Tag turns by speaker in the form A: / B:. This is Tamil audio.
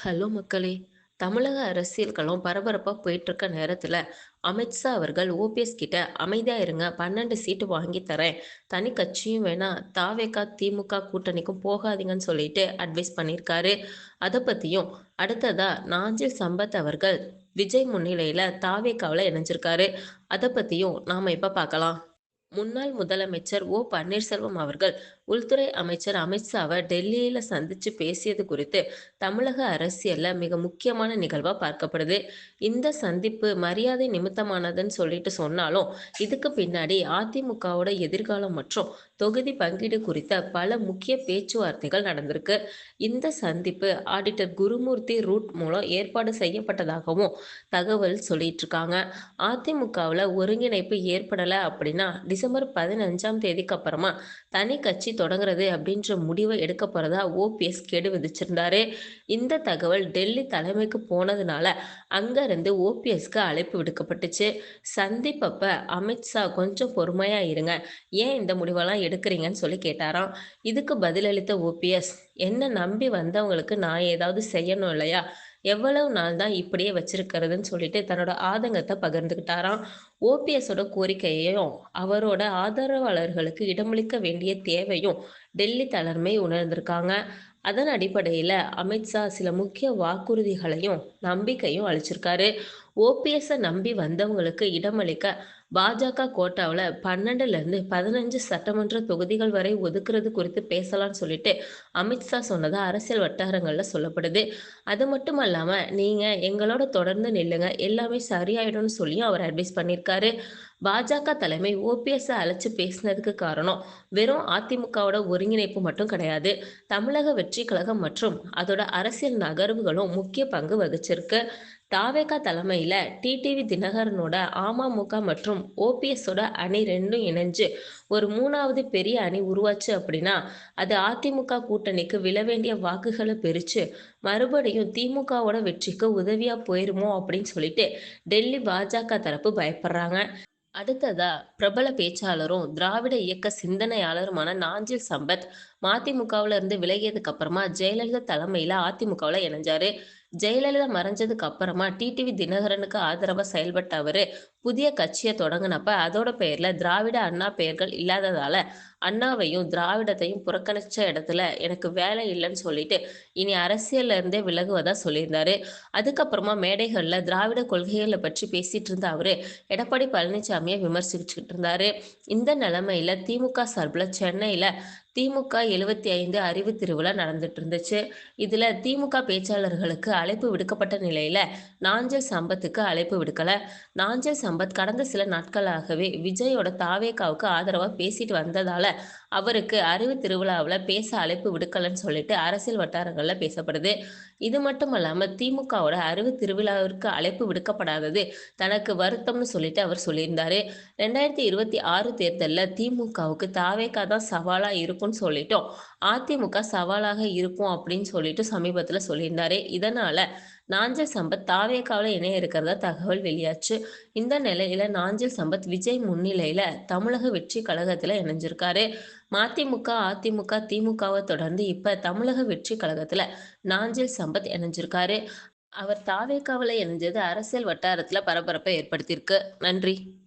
A: ஹலோ மக்களே! தமிழக அரசியல் களம் பரபரப்பா போயிட்டுருக்க நேரத்தில் அமித்ஷா அவர்கள் ஓபிஎஸ் கிட்ட அமைதியாக இருங்க 12 சீட்டு வாங்கி தரேன். தனி கட்சியும் வேணாம், தாவேக்கா திமுக கூட்டணிக்கும் போகாதீங்கன்னு சொல்லிட்டு அட்வைஸ் பண்ணியிருக்காரு. அதை பற்றியும் அடுத்ததாக நாஞ்சில் சம்பத் அவர்கள் விஜய் முன்னிலையில் தாவேக்காவில் இணைஞ்சிருக்காரு. அதை பற்றியும் நாம் இப்போ பார்க்கலாம். முன்னாள் முதலமைச்சர் ஓ. பன்னீர்செல்வம் அவர்கள் உள்துறை அமைச்சர் அமித்ஷாவை டெல்லியில சந்திச்சு பேசியது குறித்து தமிழக அரசியல்ல மிக முக்கியமான நிகழ்வா பார்க்கப்படுது. இந்த சந்திப்பு மரியாதை நிமித்தமானதுன்னு சொல்லிட்டு சொன்னாலும், இதுக்கு பின்னாடி அதிமுகவோட எதிர்காலம் மற்றும் தொகுதி பங்கீடு குறித்த பல முக்கிய பேச்சுவார்த்தைகள் நடந்திருக்கு. இந்த சந்திப்பு ஆடிட்டர் குருமூர்த்தி ரூட் மூலம் ஏற்பாடு செய்யப்பட்டதாகவும் தகவல் சொல்லிட்டுருக்காங்க. அதிமுகவில் ஒருங்கிணைப்பு ஏற்படலை அப்படின்னா, டிசம்பர் பதினஞ்சாம் தேதிக்கு அப்புறமா தனி கட்சி தொடங்குறது அப்படின்ற முடிவை எடுக்க போறதா ஓபிஎஸ் கெடு விதிச்சிருந்தாரு. இந்த தகவல் டெல்லி தலைமைக்கு போனதுனால, அங்க இருந்து ஓபிஎஸ்க்கு அழைப்பு விடுக்கப்பட்டுச்சு. சந்திப்பப்ப அமித்ஷா கொஞ்சம் பொறுமையா இருங்க. ஏன் இந்த முடிவெல்லாம் எடுக்கிறீங்கன்னு சொல்லி கேட்டாராம். இதுக்கு பதிலளித்த ஓபிஎஸ், என்ன நம்பி வந்தவங்களுக்கு நான் ஏதாவது செய்யணும் இல்லையா? எவ்வளவு நாள் தான் இப்படியே வச்சிருக்கிறதுன்னு சொல்லிட்டு தன்னோட ஆதங்கத்தை பகிர்ந்துக்கிட்டாராம். ஓபிஎஸோட கோரிக்கையையும், அவரோட ஆதரவாளர்களுக்கு இடமளிக்க வேண்டிய தேவையும் டெல்லி தலைமை உணர்ந்திருக்காங்க. அதன் அடிப்படையில் அமித்ஷா சில முக்கிய வாக்குறுதிகளையும், நம்பிக்கையும் அளிச்சிருக்காரு. ஓபிஎஸை நம்பி வந்தவங்களுக்கு இடமளிக்க பாஜக கோட்டாவில் பன்னெண்டுலேருந்து பதினஞ்சு சட்டமன்ற தொகுதிகள் வரை ஒதுக்குறது குறித்து பேசலாம்னு சொல்லிட்டு அமித்ஷா சொன்னதாக அரசியல் வட்டாரங்களில் சொல்லப்படுது. அது மட்டும் இல்லாமல் நீங்கள் எங்களோட தொடர்ந்து நில்லுங்க. எல்லாமே சரியாயிடும்னு சொல்லியும் அவர் அட்வைஸ் பண்ணியிருக்காரு. பாஜக தலைமை ஓபிஎஸ்ஸை அழைச்சி பேசினதுக்கு காரணம், வெறும் அதிமுகவோட ஒருங்கிணைப்பு மட்டும் கிடையாது. தமிழக வெற்றி கழகம் மற்றும் அதோட அரசியல் நகர்வுகளும் முக்கிய பங்கு வகிச்சிருக்கு. தாவேகா தலைமையில டிடிவி தினகரனோட அமமுக மற்றும் ஓபிஎஸோட அணி ரெண்டும் இணைஞ்சு ஒரு மூணாவது பெரிய அணி உருவாச்சு அப்படின்னா, அது அதிமுக கூட்டணிக்கு விழ வேண்டிய வாக்குகளை பிரிச்சு, மறுபடியும் திமுகவோட வெற்றிக்கு உதவியா போயிருமோ அப்படின்னு சொல்லிட்டு டெல்லி பாஜக தரப்பு பயப்படுறாங்க. அடுத்ததா பிரபல பேச்சாளரும், திராவிட இயக்க சிந்தனையாளருமான நாஞ்சில் சம்பத், மதிமுகவுல இருந்து விலகியதுக்கு அப்புறமா ஜெயலலிதா தலைமையில அதிமுகவுல இணைஞ்சாரு. ஜெயலலிதா மறைஞ்சதுக்கு அப்புறமா டிடிவி தினகரனுக்கு ஆதரவா செயல்பட்ட அவரு, புதிய கட்சியை தொடங்கினப்ப அதோட பெயர்ல திராவிட அண்ணா பெயர்கள் இல்லாததால, அண்ணாவையும் திராவிடத்தையும் புறக்கணிச்ச இடத்துல எனக்கு வேலை இல்லைன்னு சொல்லிட்டு, இனி அரசியல்ல இருந்தே விலகுவதா சொல்லியிருந்தாரு. அதுக்கப்புறமா மேடைகள்ல திராவிட கொள்கைகளை பற்றி பேசிட்டு இருந்த அவரு, எடப்பாடி பழனிசாமியை விமர்சிச்சுக்கிட்டு இருந்தாரு. இந்த நிலைமையில திமுக சார்பில் சென்னையில திமுக 75 அறிவு திருவிழா நடந்துட்டு இருந்துச்சு. இதுல திமுக பேச்சாளர்களுக்கு அழைப்பு விடுக்கப்பட்ட நிலையில, நாஞ்சல் சம்பத்துக்கு அழைப்பு விடுக்கல. நாஞ்சல் சம்பத் கடந்த சில நாட்களாகவே விஜயோட தவேகாவுக்கு ஆதரவா பேசிட்டு வந்ததால, அவருக்கு அறிவு திருவிழாவில் பேச அழைப்பு விடுக்கலன்னு சொல்லிட்டு அரசியல் வட்டாரங்களில் பேசப்படுது. இது மட்டுமல்லாம, திமுகவோட அறிவு திருவிழாவிற்கு அழைப்பு விடுக்கப்படாதது தனக்கு வருத்தம்னு சொல்லிட்டு அவர் சொல்லியிருந்தாரு. 2026 தேர்தல்ல திமுகவுக்கு தாவேக்கா தான் சவாலா இருக்கும்னு சொல்லிட்டோம் அதிமுக சவாலாக இருக்கும் அப்படின்னு சொல்லிட்டு சமீபத்துல சொல்லியிருந்தாரு. இதனால நாஞ்சல் சம்பத் தாவேக்காவில் இணைய இருக்கிறதா தகவல் வெளியாச்சு. இந்த நிலையில நாஞ்சில் சம்பத் விஜய் முன்னிலையில தமிழக வெற்றி கழகத்துல இணைஞ்சிருக்காரு. மதிமுக, அதிமுக, திமுகவை தொடர்ந்து இப்ப தமிழக வெற்றி கழகத்துல நாஞ்சில் சம்பத் இணைஞ்சிருக்காரு. அவர் தாவேக்காவில் இணைஞ்சது அரசியல் வட்டாரத்துல பரபரப்பை ஏற்படுத்தியிருக்கு. நன்றி.